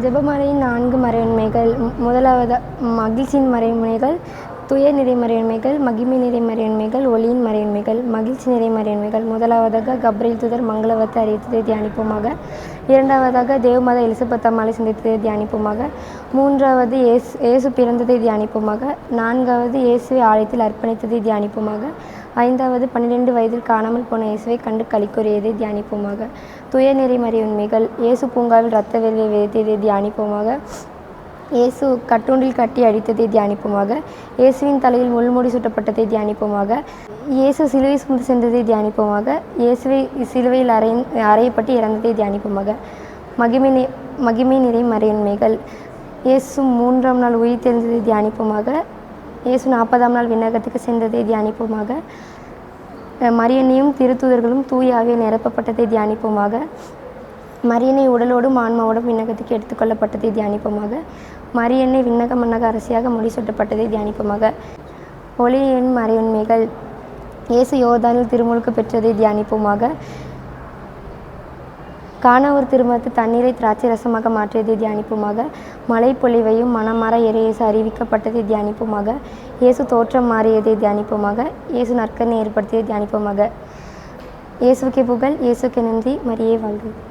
ஜெபமாலையின் நான்கு மறையுண்மைகள் முதலாவது மகிழ்ச்சியின் மறைமுனைகள் துய நிறை மறையுண்மைகள் மகிமை நிறை மறையுண்மைகள் ஒளியின் மறையுண்மைகள் மகிழ்ச்சி நிறை மறையுண்மைகள். முதலாவதாக கப்ரியேல் துதர் மங்களவத்தை அறிவித்ததை தியானிப்போமாக. இரண்டாவதாக தேவமாத எலிசபெத் அம்மாளை சந்தித்ததை தியானிப்போமாக. மூன்றாவது இயேசு இயேசு பிறந்ததை தியானிப்போமாக. நான்காவது இயேசுவை ஆலயத்தில் அர்ப்பணித்ததை தியானிப்போமாக. ஐந்தாவது பன்னிரெண்டு வயதில் காணாமல் போன இயேசுவை கண்டு களிக்குரியதை தியானிப்போமாக. துயநெறி உண்மைகள் இயேசு பூங்காவில் இரத்த வெள்ளியை விதைத்ததை தியானிப்போமாக. இயேசு கட்டுண்டில் கட்டி அடித்ததை தியானிப்போமாக. இயேசுவின் தலையில் முள்முடி சுட்டப்பட்டதை தியானிப்போமாக. இயேசு சிலுவை சுமந்து சென்றதை தியானிப்போமாக. இயேசுவை சிலுவையில் அறை அறையப்பட்டு இறந்ததை தியானிப்போமாக. மகிமை நி- மகிமை நிறை மறையுண்மைகள் இயேசு மூன்றாம் நாள் உயிர் தெரிந்ததை தியானிப்போமாக. இயேசு நாற்பதாம் நாள் விண்ணகத்துக்கு சென்றதை தியானிப்போமாக. மரியனையும் மரியன்னையும் திருத்தூதர்களும் தூய நிரப்பப்பட்டதை தியானிப்போமாக. மரியனை உடலோடும் ஆன்மாவோடும் விண்ணகத்துக்கு எடுத்துக்கொள்ளப்பட்டதை தியானிப்போமாக. மரியன்னை விண்ணக மன்னக அரசியாக முடிசூட்டப்பட்டதை தியானிப்போமாக. ஒளியின் மறையுண்மைகள். இயேசு யோதானில் திருமுழுக்கு பெற்றதை தியானிப்போமாக. காணவர் திருமணத்து தண்ணீரை திராட்சை ரசமாக மாற்றியதை தியானிப்புமாக. மழை பொழிவையும் மனமாற இறையேசு அறிவிக்கப்பட்டதை தியானிப்போமாக. இயேசு தோற்றம் மாறியதை தியானிப்போமாக. இயேசு நற்கனை ஏற்படுத்தியதை தியானிப்புமாக. இயேசுக்கே புகழ் இயேசுக்கே நன்றி. மரியே வாழ்க.